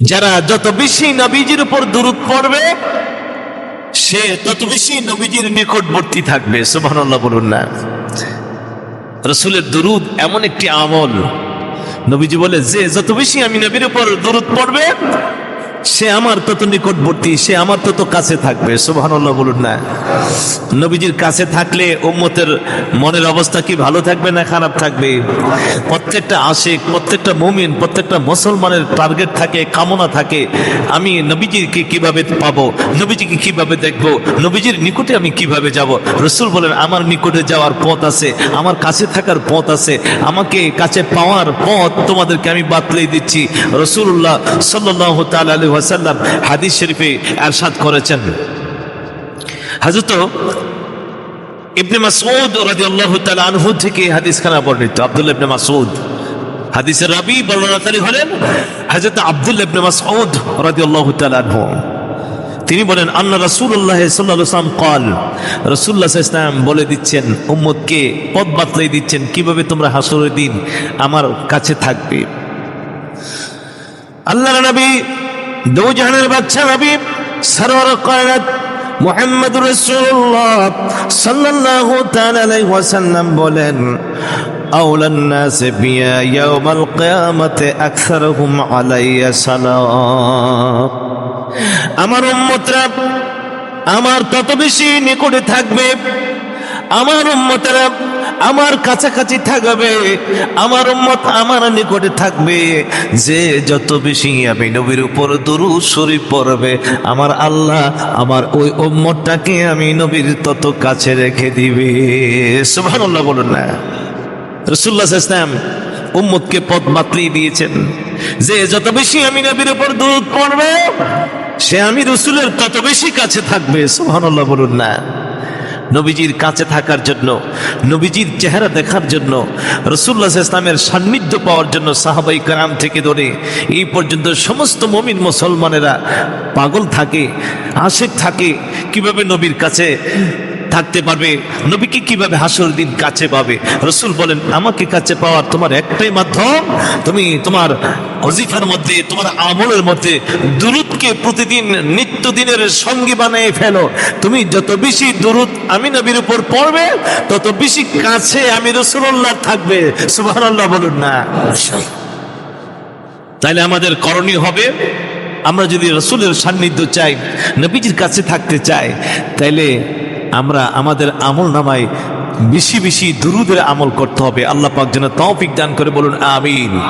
যারা যত বেশি নবীজির উপর দূরত পড়বে, সে তত বেশি নবীজির নিকটবর্তী থাকবে, সুবহানাল্লাহ বলুন না। রসুলের দুরুদ এমন একটি আমল। নবীজি বলে, যে যত বেশি আমি নবীর উপর দূরত পড়বে সে আমার তত নিকটবর্তী, সে আমার তত কাছে থাকবে, সুবহানাল্লাহ বলুন না। নবীজির কাছে থাকলে উম্মতের মনের অবস্থা কি ভালো থাকবে না খারাপ থাকবে? প্রত্যেকটা আশেক, প্রত্যেকটা মুমিন, প্রত্যেকটা মুসলমানের টার্গেট থাকে, কামনা থাকে, আমি নবীজিকে কীভাবে পাবো, নবীজিকে কীভাবে দেখব, নবীজির নিকটে আমি কীভাবে যাব? রসুল বলেন, আমার নিকটে যাওয়ার পথ আছে, আমার কাছে থাকার পথ আছে, আমাকে কাছে পাওয়ার পথ তোমাদেরকে আমি বাতলেই দিচ্ছি। রসুল্লাহ সাল্লাহ তাল ওয়াসাল্লাম হাদিস শরীফে আরশাদ করেছেন হাজরত ইবনে মাসউদ রাদিয়াল্লাহু তাআলা আনহু থেকে হাদিস খানা বর্ণিত আব্দুল্লাহ ইবনে মাসউদ হাদিসের রাবি বর্ণনাকারী হলেন হযরত আব্দুল্লাহ ইবনে মাসউদ রাদিয়াল্লাহু তাআলা আনহু তিনি বলেন আন্না রাসূলুল্লাহ সাল্লাল্লাহু আলাইহি ওয়াসাল্লাম قال রাসূলুল্লাহ সাল্লাল্লাহু আলাইহি ওয়াসাল্লাম বলে দিচ্ছেন উম্মতকে পথ বাতলাই দিচ্ছেন কিভাবে তোমরা হাসরের দিন আমার কাছে থাকবে আল্লাহর নবী দৌজাহানের বাচ্চা নবী সরওয়ার কায়নাত মোহাম্মদ রসুল্লাহ সাল্লাল্লাহু তাআলা আলাইহি ওয়াসাল্লাম বলেন أولى الناس بيا يوم القيامة أكثرهم علي صلاة আমার উম্মতরা আমার তত বেশি নিকটে থাকবে আমার উম্মতেরা আমার কাছাকাছি থাকবে, আমার উম্মত আমার নিকটে থাকবে। যে যত বেশি আমি নবীর উপর দুরূদ শরীফ পড়বে, আমার আল্লাহ আমার ওই উম্মতটাকে আমি নবীর তত কাছে রেখে দিবে। সুবহানাল্লাহ বলুন না। রসুল্লাহ ইসলাম উম্মতকে পথ মাত্রিয়ে দিয়েছেন। যে যত বেশি আমি নবীর উপর দুধ পড়বে, সে আমি রসুলের তত বেশি কাছে থাকবে। সুবহানাল্লাহ বলুন না। নবীজির কাছে থাকার জন্য, নবীজির চেহারা দেখার জন্য রসুল্লাহ ইসলামের সান্নিধ্য পাওয়ার জন্য সাহাবাই কারাম থেকে ধরে এই পর্যন্ত সমস্ত মমিন মুসলমানেরা পাগল থাকে, আশেক থাকে। কীভাবে নবীর কাছে থাকতে পারবে? নবীকে কীভাবে হাসর দিন কাছে পাবে? রসুল বলেন, আমাকে কাছে পাওয়ার তোমার একটাই মাধ্যম, তুমি তোমার অজিফার মধ্যে, তোমার আমলের মধ্যে দুরুদকে প্রতিদিন নিত্য দিনের সঙ্গী বানিয়ে ফেলো। তুমি যত বেশি দুরুদ আমি নবীর উপর পড়বে, তত বেশি কাছে আমি রসুল্লাহ থাকবে। সুবহানাল্লাহ বলুন না। তাইলে আমাদের করণীয় হবে, আমরা যদি রসুলের সান্নিধ্য চাই, নবীজির কাছে থাকতে চাই, তাইলে আমরা আমাদের আমল নামাই বেশি বেশি দুরুদের আমল করতে হবে। আল্লাহ পাক যেন তৌফিক দান করে বলুন, আমিন।